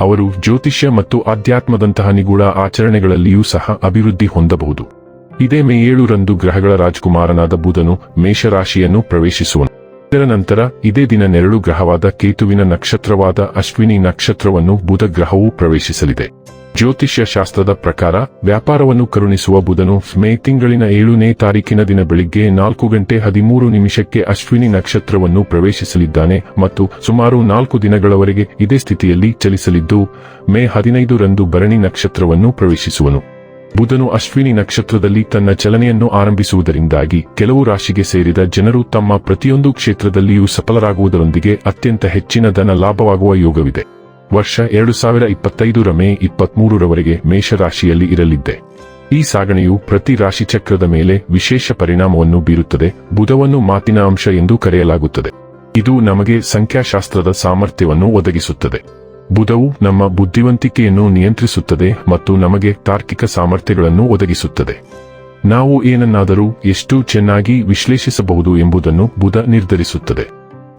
ಅವರು ಜ್ಯೋತಿಷ್ಯ ಮತ್ತು ಆಧ್ಯಾತ್ಮದಂತಹ ನಿಗೂಢ ಆಚರಣೆಗಳಲ್ಲಿಯೂ ಸಹ ಅಭಿವೃದ್ಧಿ ಹೊಂದಬಹುದು. ಇದೇ ಮೇ ಏಳರಂದು ಗ್ರಹಗಳ ರಾಜಕುಮಾರನಾದ ಬುಧನು ಮೇಷರಾಶಿಯನ್ನು ಪ್ರವೇಶಿಸುವನು. ಇದರ ನಂತರ ಇದೇ ದಿನ ನೆರಳು ಗ್ರಹವಾದ ಕೇತುವಿನ ನಕ್ಷತ್ರವಾದ ಅಶ್ವಿನಿ ನಕ್ಷತ್ರವನ್ನು ಬುಧ ಗ್ರಹವು ಪ್ರವೇಶಿಸಲಿದೆ. ಜ್ಯೋತಿಷ್ಯ ಶಾಸ್ತ್ರದ ಪ್ರಕಾರ, ವ್ಯಾಪಾರವನ್ನು ಕರುಣಿಸುವ ಬುಧನು ಮೇ ತಿಂಗಳಿನ ಏಳನೇ ತಾರೀಕಿನ ದಿನ ಬೆಳಿಗ್ಗೆ ನಾಲ್ಕು ಗಂಟೆ ಹದಿಮೂರು ನಿಮಿಷಕ್ಕೆ ಅಶ್ವಿನಿ ನಕ್ಷತ್ರವನ್ನು ಪ್ರವೇಶಿಸಲಿದ್ದಾನೆ ಮತ್ತು ಸುಮಾರು ನಾಲ್ಕು ದಿನಗಳವರೆಗೆ ಇದೇ ಸ್ಥಿತಿಯಲ್ಲಿ ಚಲಿಸಲಿದ್ದು, ಮೇ ಹದಿನೈದು ರಂದು ಭರಣಿ ನಕ್ಷತ್ರವನ್ನು ಪ್ರವೇಶಿಸುವನು. ಬುಧನು ಅಶ್ವಿನಿ ನಕ್ಷತ್ರದಲ್ಲಿ ತನ್ನ ಚಲನೆಯನ್ನು ಆರಂಭಿಸುವುದರಿಂದಾಗಿ ಕೆಲವು ರಾಶಿಗೆ ಸೇರಿದ ಜನರು ತಮ್ಮ ಪ್ರತಿಯೊಂದು ಕ್ಷೇತ್ರದಲ್ಲಿಯೂ ಸಫಲರಾಗುವುದರೊಂದಿಗೆ ಅತ್ಯಂತ ಹೆಚ್ಚಿನ ಧನ ಲಾಭವಾಗುವ ಯೋಗವಿದೆ. ವರ್ಷ ಎರಡು ಸಾವಿರ ಇಪ್ಪತ್ತೈದರ ಮೇ ಇಪ್ಪತ್ಮೂರರವರೆಗೆ ಮೇಷರಾಶಿಯಲ್ಲಿ ಇರಲಿದ್ದೆ. ಈ ಸಾಗಣೆಯು ಪ್ರತಿ ರಾಶಿಚಕ್ರದ ಮೇಲೆ ವಿಶೇಷ ಪರಿಣಾಮವನ್ನು ಬೀರುತ್ತದೆ. ಬುಧವನ್ನು ಮಾತಿನ ಅಂಶ ಎಂದು ಕರೆಯಲಾಗುತ್ತದೆ. ಇದು ನಮಗೆ ಸಂಖ್ಯಾಶಾಸ್ತ್ರದ ಸಾಮರ್ಥ್ಯವನ್ನು ಒದಗಿಸುತ್ತದೆ. ಬುಧವು ನಮ್ಮ ಬುದ್ಧಿವಂತಿಕೆಯನ್ನು ನಿಯಂತ್ರಿಸುತ್ತದೆ ಮತ್ತು ನಮಗೆ ತಾರ್ಕಿಕ ಸಾಮರ್ಥ್ಯಗಳನ್ನು ಒದಗಿಸುತ್ತದೆ. ನಾವು ಏನನ್ನಾದರೂ ಎಷ್ಟು ಚೆನ್ನಾಗಿ ವಿಶ್ಲೇಷಿಸಬಹುದು ಎಂಬುದನ್ನು ಬುಧ ನಿರ್ಧರಿಸುತ್ತದೆ.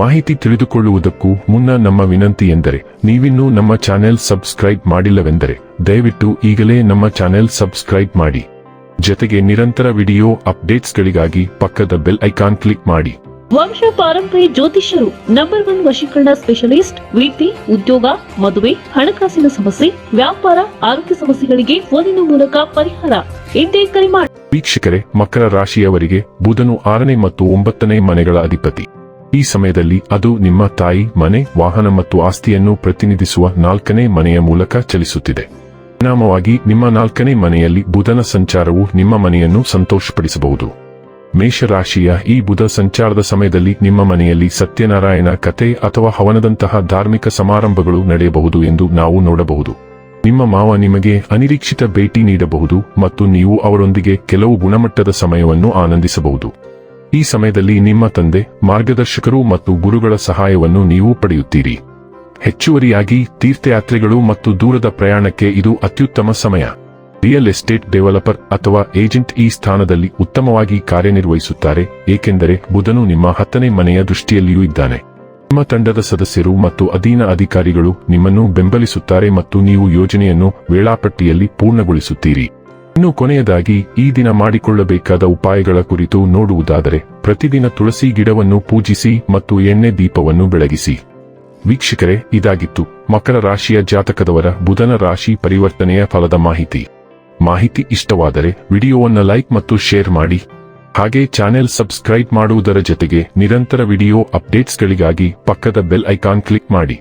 ಮಾಹಿತಿ ತಿಳಿದುಕೊಳ್ಳುವುದಕ್ಕೂ ಮುನ್ನ ನಮ್ಮ ವಿನಂತಿ ಎಂದರೆ ನೀವಿನ್ನೂ ನಮ್ಮ ಚಾನೆಲ್ ಸಬ್ಸ್ಕ್ರೈಬ್ ಮಾಡಿಲ್ಲವೆಂದರೆ ದಯವಿಟ್ಟು ಈಗಲೇ ನಮ್ಮ ಚಾನೆಲ್ ಸಬ್ಸ್ಕ್ರೈಬ್ ಮಾಡಿ. ಜೊತೆಗೆ ನಿರಂತರ ವಿಡಿಯೋ ಅಪ್ಡೇಟ್ಸ್ಗಳಿಗಾಗಿ ಪಕ್ಕದ ಬೆಲ್ ಐಕಾನ್ ಕ್ಲಿಕ್ ಮಾಡಿ. ವಂಶ ಪಾರಂಪರಿ ಜ್ಯೋತಿಷ್ಯರು ನಂಬರ್ ಒನ್ ವಶೀಕರಣ ಸ್ಪೆಷಲಿಸ್ಟ್ ವೃತ್ತಿ ಉದ್ಯೋಗ ಮದುವೆ ಹಣಕಾಸಿನ ಸಮಸ್ಯೆ ವ್ಯಾಪಾರ ಆರೋಗ್ಯ ಸಮಸ್ಯೆಗಳಿಗೆ ಫೋನಿನ ಮೂಲಕ ಪರಿಹಾರ. ಎಂದೇ ಕರೆ ಮಾಡಿ ವೀಕ್ಷಕರೇ ಮಕರ ರಾಶಿಯವರಿಗೆ ಬುಧನು ಆರನೇ ಮತ್ತು ಒಂಬತ್ತನೇ ಮನೆಗಳ ಅಧಿಪತಿ. ಈ ಸಮಯದಲ್ಲಿ ಅದು ನಿಮ್ಮ ತಾಯಿ, ಮನೆ, ವಾಹನ ಮತ್ತು ಆಸ್ತಿಯನ್ನು ಪ್ರತಿನಿಧಿಸುವ ನಾಲ್ಕನೇ ಮನೆಯ ಮೂಲಕ ಚಲಿಸುತ್ತಿದೆ. ಪರಿಣಾಮವಾಗಿ ನಿಮ್ಮ ನಾಲ್ಕನೇ ಮನೆಯಲ್ಲಿ ಬುಧನ ಸಂಚಾರವು ನಿಮ್ಮ ಮನೆಯನ್ನು ಸಂತೋಷಪಡಿಸಬಹುದು. ಮೇಷರಾಶಿಯ ಈ ಬುಧ ಸಂಚಾರದ ಸಮಯದಲ್ಲಿ ನಿಮ್ಮ ಮನೆಯಲ್ಲಿ ಸತ್ಯನಾರಾಯಣ ಕತೆ ಅಥವಾ ಹವನದಂತಹ ಧಾರ್ಮಿಕ ಸಮಾರಂಭಗಳು ನಡೆಯಬಹುದು ಎಂದು ನಾವು ನೋಡಬಹುದು. ನಿಮ್ಮ ಮಾವ ನಿಮಗೆ ಅನಿರೀಕ್ಷಿತ ಭೇಟಿ ನೀಡಬಹುದು ಮತ್ತು ನೀವು ಅವರೊಂದಿಗೆ ಕೆಲವು ಗುಣಮಟ್ಟದ ಸಮಯವನ್ನು ಆನಂದಿಸಬಹುದು. ಈ ಸಮಯದಲ್ಲಿ ನಿಮ್ಮ ತಂದೆ, ಮಾರ್ಗದರ್ಶಕರು ಮತ್ತು ಗುರುಗಳ ಸಹಾಯವನ್ನು ನೀವು ಪಡೆಯುತ್ತೀರಿ. ಹೆಚ್ಚುವರಿಯಾಗಿ ತೀರ್ಥಯಾತ್ರೆಗಳು ಮತ್ತು ದೂರದ ಪ್ರಯಾಣಕ್ಕೆ ಇದು ಅತ್ಯುತ್ತಮ ಸಮಯ. ರಿಯಲ್ ಎಸ್ಟೇಟ್ ಡೆವಲಪರ್ ಅಥವಾ ಏಜೆಂಟ್ ಈ ಸ್ಥಾನದಲ್ಲಿ ಉತ್ತಮವಾಗಿ ಕಾರ್ಯನಿರ್ವಹಿಸುತ್ತಾರೆ, ಏಕೆಂದರೆ ಬುಧನು ನಿಮ್ಮ ಹತ್ತನೇ ಮನೆಯ ದೃಷ್ಟಿಯಲ್ಲಿಯೂ ಇದ್ದಾನೆ. ನಿಮ್ಮ ತಂಡದ ಸದಸ್ಯರು ಮತ್ತು ಅಧೀನ ಅಧಿಕಾರಿಗಳು ನಿಮ್ಮನ್ನು ಬೆಂಬಲಿಸುತ್ತಾರೆ ಮತ್ತು ನೀವು ಯೋಜನೆಯನ್ನು ವೇಳಾಪಟ್ಟಿಯಲ್ಲಿ ಪೂರ್ಣಗೊಳಿಸುತ್ತೀರಿ. ಇನ್ನು ಕೊನೆಯದಾಗಿ ಈ ದಿನ ಮಾಡಿಕೊಳ್ಳಬೇಕಾದ ಉಪಾಯಗಳ ಕುರಿತು ನೋಡುವುದಾದರೆ ಪ್ರತಿದಿನ ತುಳಸಿ ಗಿಡವನ್ನು ಪೂಜಿಸಿ ಮತ್ತು ಎಣ್ಣೆ ದೀಪವನ್ನು ಬೆಳಗಿಸಿ. ವೀಕ್ಷಕರೇ, ಇದಾಗಿತ್ತು ಮಕರ ರಾಶಿಯ ಜಾತಕದವರ ಬುಧನ ರಾಶಿ ಪರಿವರ್ತನೆಯ ಫಲದ ಮಾಹಿತಿ. ಮಾಹಿತಿ ಇಷ್ಟವಾದರೆ ವಿಡಿಯೋವನ್ನು ಲೈಕ್ ಮತ್ತು ಶೇರ್ ಮಾಡಿ. ಹಾಗೆ ಚಾನೆಲ್ ಸಬ್ಸ್ಕ್ರೈಬ್ ಮಾಡುವುದರ ಜೊತೆಗೆ ನಿರಂತರ ವಿಡಿಯೋ ಅಪ್ಡೇಟ್ಸ್ಗಳಿಗಾಗಿ ಪಕ್ಕದ ಬೆಲ್ ಐಕಾನ್ ಕ್ಲಿಕ್ ಮಾಡಿ.